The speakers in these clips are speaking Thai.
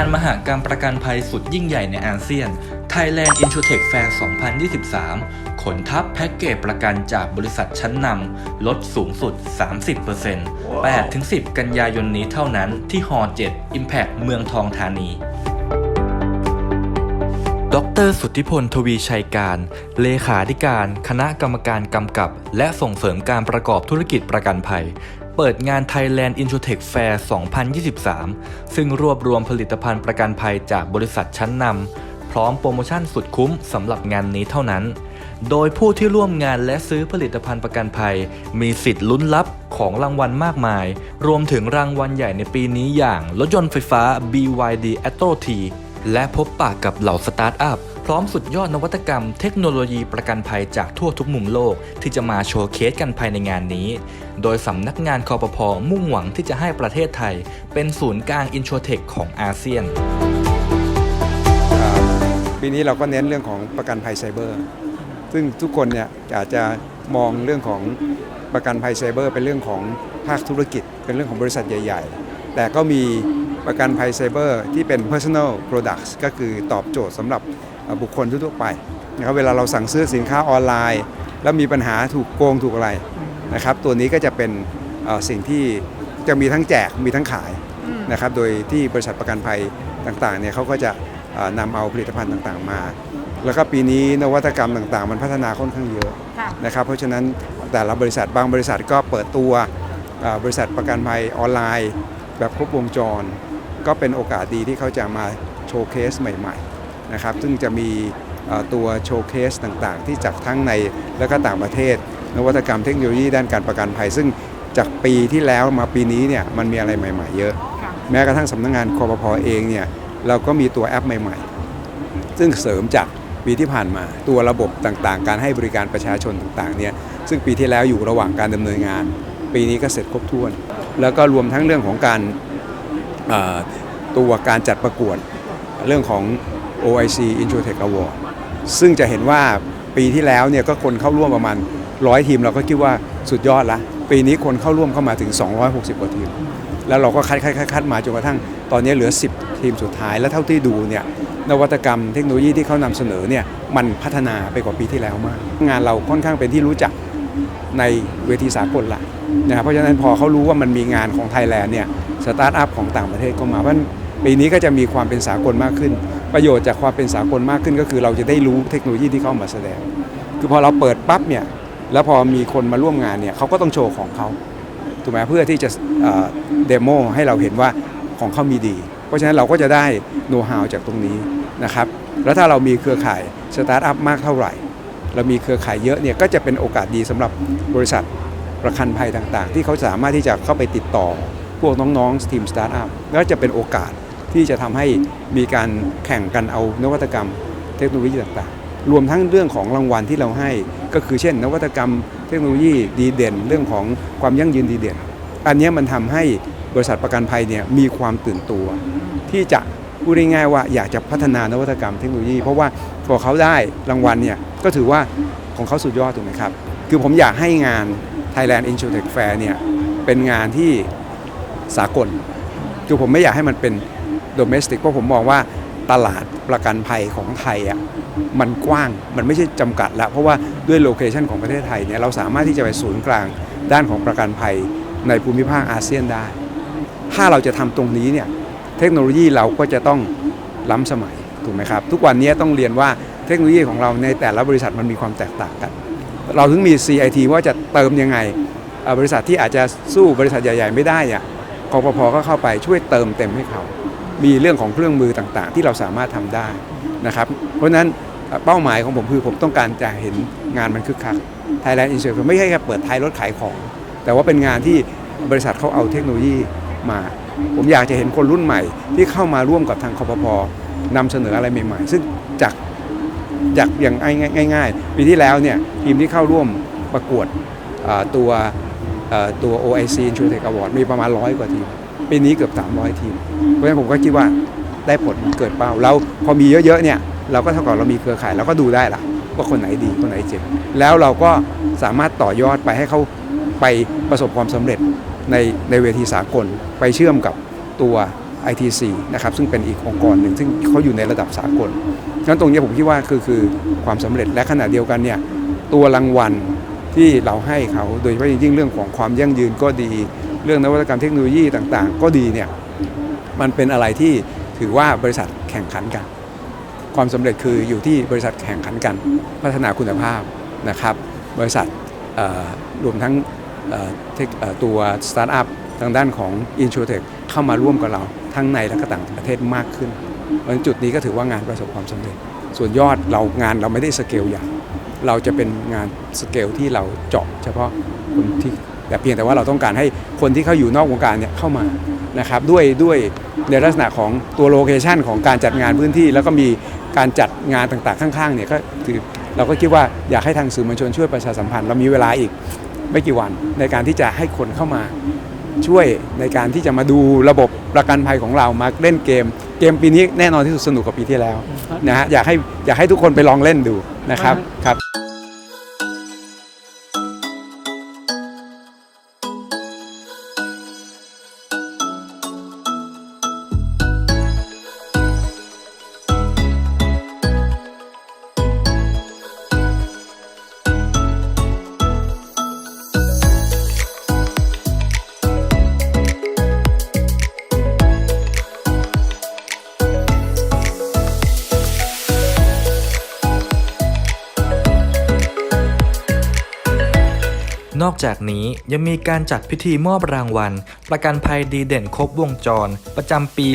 านมหกรรมประกันภัยสุดยิ่งใหญ่ในอาเซียน Thailand Insurtech Fair 2023 ขนทัพแพ็กเกจประกันจากบริษัทชั้นนำลดสูงสุด 30% 8-10 กันยายนนี้เท่านั้นที่ฮอ7 Impact เมืองทองธานีดร สุทธิพล ทวีชัยการ เลขาธิการ คณะกรรมการกำกับ และส่งเสริมการประกอบธุรกิจประกันภัย เปิดงาน Thailand Insurtech Fair 2023 ซึ่งรวบรวมผลิตภัณฑ์ประกันภัยจากบริษัทชั้นนำพร้อมโปรโมชั่นสุดคุ้มสำหรับงานนี้เท่านั้น โดยผู้ที่ร่วมงานและซื้อผลิตภัณฑ์ประกันภัย มีสิทธิ์ลุ้นรับของรางวัลมากมาย รวมถึงรางวัลใหญ่ในปีนี้อย่าง รถยนต์ไฟฟ้า BYD Atto T และพบปะกับเหล่าสตาร์ทอัพ พร้อมสุดยอดนวัตกรรมเทคโนโลยีประกันภัยจากทั่วทุกมุมโลกที่จะมาโชว์เคสกันภายในงานนี้ โดยสำนักงานคอปพมุ่งหวังที่จะให้ประเทศไทย เป็นศูนย์กลางอินโชเทคของอาเซียน ปีนี้เราก็เน้นเรื่องของประกันภัยไซเบอร์ ซึ่งทุกคนเนี่ยอาจจะมองเรื่องของประกันภัยไซเบอร์เป็นเรื่องของภาคธุรกิจ เป็นเรื่องของบริษัทใหญ่ ๆ แต่ก็มีประกันภัยไซเบอร์ที่เป็น personal products ก็คือตอบโจทย์สำหรับ บุคคลทั่วๆไปนะครับเวลาเราสั่งซื้อสินค้าออนไลน์ แล้วมีปัญหาถูกโกงถูกอะไรนะครับ ตัวนี้ก็จะเป็นเอ่อสิ่งที่จะมีทั้งแจกมีทั้งขายนะครับโดยที่บริษัทประกันภัยต่างๆเนี่ยเขาก็จะเอ่อนำเอาผลิตภัณฑ์ต่างๆมา แล้วก็ปีนี้นวัตกรรมต่างๆ มันพัฒนาค่อนข้างเยอะค่ะนะครับเพราะฉะนั้นแต่ละบริษัทบางบริษัทก็เปิดตัวเอ่อบริษัทประกันภัยออนไลน์ แบบครบวงจร ก็เป็นโอกาสดีที่เขาจะมาโชว์เคสใหม่ ๆ นะครับ ซึ่งจะมีเอ่อตัวโชว์เคสต่างๆ ที่จากทั้งในและก็ต่างประเทศ นวัตกรรมเทคโนโลยีด้านการประกันภัย ซึ่งจากปีที่แล้วมาปีนี้เนี่ยมันมีอะไรใหม่ ๆ เยอะค่ะแม้กระทั่งสำนักงานคอปพเองเนี่ยเราก็มีตัวแอปใหม่ ๆ ซึ่งเสริมจากปีที่ผ่านมาตัวระบบต่างๆ การให้บริการประชาชนต่างๆเนี่ยซึ่งปีที่แล้วอยู่ระหว่างการดำเนินงาน ปีนี้ก็เสร็จครบถ้วน แล้วก็รวมทั้งเรื่องของการเอ่อตัวการจัดประกวดเรื่องของ OIC Insurtech Award ซึ่งจะเห็นว่าปีที่แล้วเนี่ยก็คนเข้าร่วมประมาณ 100 ทีมเราก็คิดว่าสุดยอดละ ปีนี้คนเข้าร่วมเข้ามาถึง 260 กว่าทีม แล้วเราก็คัดคัดคัดคดมาจนกระทั่งตอนนี้เหลือ 10 ทีมสุดท้าย แล้วเท่าที่ดูเนี่ยนวัตกรรมเทคโนโลยีที่เขานำเสนอเนี่ยมันพัฒนาไปกว่าปีที่แล้วมาก งานเราค่อนข้างเป็นที่รู้จักในเวทีสากลละนะครับเพราะฉะนั้นพอเขารู้ว่ามันมีงานของไทยแลนด์เนี่ยสตาร์ทอัพของต่างประเทศก็มาเพราะฉะนั้น ปีนี้ก็จะมีความเป็นสากลมากขึ้น ประโยชน์จากความเป็นสากลมากขึ้นก็คือเราจะได้รู้เทคโนโลยีที่เข้ามาแสดง คือพอเราเปิดปั๊บเนี่ยแล้วพอมีคนมาร่วมงานเนี่ยเขาก็ต้องโชว์ของเขาถูกไหมเพื่อที่จะเดโมให้เราเห็นว่าของเขามีดี เพราะฉะนั้นเราก็จะได้โน้ตฮาวจากตรงนี้นะครับแล้วถ้าเรามีเครือข่ายสตาร์ทอัพมากเท่าไหร่ เรามีเครือข่ายเยอะเนี่ยก็จะเป็นโอกาสดีสำหรับบริษัทประกันภัยต่างๆ ที่เขาสามารถที่จะเข้าไปติดต่อพวกน้องๆทีมสตาร์ทอัพแล้วจะเป็นโอกาส ที่จะทำให้มีการแข่งกันเอานวัตกรรม เทคโนโลยีต่างๆ รวมทั้งเรื่องของรางวัลที่เราให้ก็คือเช่น นวัตกรรม เทคโนโลยีดีเด่น เรื่องของความยั่งยืนดีเด่น อันนี้มันทำให้บริษัทประกันภัยเนี่ยมีความตื่นตัว ที่จะพูดง่ายๆว่าอยากจะพัฒนานวัตกรรมเทคโนโลยี เพราะว่าพอเขาได้รางวัลเนี่ยก็ถือว่าของเขาสุดยอดถูกไหมครับ คือผมอยากให้งาน Thailand Insurtech Fair เนี่ยเป็นงานที่สากล คือผมไม่อยากให้มันเป็น domestic เพราะผมมองว่าตลาดประกันภัยของไทยอะมันกว้างมันไม่ใช่จำกัดแล้วเพราะว่าด้วยโลเคชันของประเทศไทยเนี่ยเราสามารถที่จะไปศูนย์กลางด้านของประกันภัยในภูมิภาคอาเซียนได้ ถ้าเราจะทำตรงนี้เนี่ยเทคโนโลยีเราก็จะต้องล้ำสมัยถูกไหมครับทุกวันนี้ต้องเรียนว่าเทคโนโลยีของเราในแต่ละบริษัทมันมีความแตกต่างกัน เราถึงมี CIT ว่าจะเติมยังไงบริษัทที่อาจจะสู้บริษัทใหญ่ ๆ ไม่ได้เนี่ยกปพก็เข้าไปช่วยเติมเต็มให้เขา มีเรื่องของเครื่องมือต่างๆ ที่เราสามารถทำได้นะครับ เพราะฉะนั้นเป้าหมายของผมคือผมต้องการจะเห็นงานมันคึกคัก Thailand Insurance ไม่ใช่แค่เปิดท้ายรถขายของ แต่ว่าเป็นงานที่บริษัทเขาเอาเทคโนโลยีมา ผมอยากจะเห็นคนรุ่นใหม่ ที่เข้ามาร่วมกับทางคอปพนำเสนออะไรใหม่ๆ ซึ่งจากจากอย่างง่ายๆปีที่แล้วเนี่ยทีมที่เข้าร่วมประกวดตัวเอ่อตัว OIC Insurtech Award มีประมาณร้อยกว่าทีม ปีนี้เกือบ 300 ทีม เพราะฉะนั้นผมก็คิดว่าได้ผลเกิดเป้าแล้วพอมีเยอะๆเนี่ยเราก็เท่ากับเรามีเครือข่ายเราก็ดูได้ละว่าคนไหนดีคนไหนเจ็บแล้วเราก็สามารถต่อยอดไปให้เขาไปประสบความสำเร็จในในเวทีสากลไปเชื่อมกับตัว ITC นะครับซึ่งเป็นอีกองค์กรหนึ่งซึ่งเขาอยู่ในระดับสากลฉะนั้นตรงนี้ผมคิดว่าคือคือความสำเร็จและขณะเดียวกันเนี่ยตัวรางวัลที่เราให้เขาโดยเฉพาะอย่างยิ่งเรื่องของความยั่งยืนก็ดี เรื่องนวัตกรรมเทคโนโลยีต่างๆ ก็ดีเนี่ยมันเป็นอะไรที่ถือว่าบริษัทแข่งขันกัน ความสำเร็จคืออยู่ที่บริษัทแข่งขันกัน พัฒนาคุณภาพนะครับ บริษัทรวมทั้งตัวสตาร์ทอัพทางด้านของ i n s u r t e c h เข้ามาร่วมกับเราทั้งในและก็ต่างประเทศมากขึ้นเพราะฉะนั้นจุดนี้ก็ถือว่างานประสบความสำเร็จ ส่วนยอดเรางานเราไม่ได้สเกลใหญ่เราจะเป็นงานสเกลที่เราเจาะเฉพาะคนที่ แต่เพียงแต่ว่าเราต้องการให้คนที่เขาอยู่นอกวงการเนี่ยเข้ามานะครับด้วยด้วยในลักษณะของตัวโลเคชันของการจัดงานพื้นที่ แล้วก็มีการจัดงานต่างๆ ข้างๆเนี่ยก็คือเราก็คิดว่าอยากให้ทางสื่อมวลชนช่วยประชาสัมพันธ์เรามีเวลาอีกไม่กี่วันในการที่จะให้คนเข้ามาช่วยในการที่จะมาดูระบบประกันภัยของเรามาเล่นเกม เกมปีนี้แน่นอนที่สุดสนุกกว่าปีที่แล้วนะฮะอยากให้อยากให้ทุกคนไปลองเล่นดูนะครับครับ นอกจากนี้ยังมีการจัดพิธีมอบรางวัล ประกันภัยดีเด่นครบวงจร ประจำปี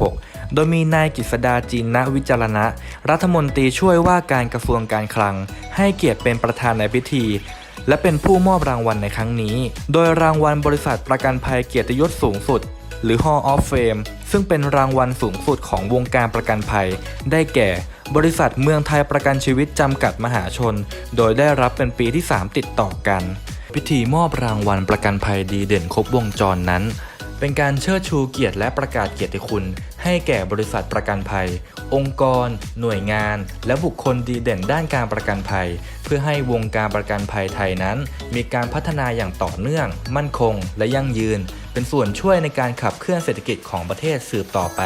2566 โดยมีนายกฤษดาจีนณวิจารณะ รัฐมนตรีช่วยว่าการกระทรวงการคลัง ให้เกียรติเป็นประธานในพิธี และเป็นผู้มอบรางวัลในครั้งนี้ โดยรางวัลบริษัทประกันภัยเกียรติยศสูงสุด หรือ Hall of Fame ซึ่งเป็นรางวัลสูงสุดของวงการประกันภัย ได้แก่ บริษัทเมืองไทยประกันชีวิตจำกัดมหาชน โดยได้รับเป็นปีที่ 3 ติดต่อกัน พิธีมอบรางวัลประกันภัยดีเด่นครบวงจรนั้น เป็นการเชิดชูเกียรติและประกาศเกียรติคุณ ให้แก่บริษัทประกันภัย องค์กร หน่วยงาน และบุคคลดีเด่นด้านการประกันภัย เพื่อให้วงการประกันภัยไทยนั้น มีการพัฒนาอย่างต่อเนื่อง มั่นคง และยั่งยืน เป็นส่วนช่วยในการขับเคลื่อนเศรษฐกิจของประเทศสืบต่อไป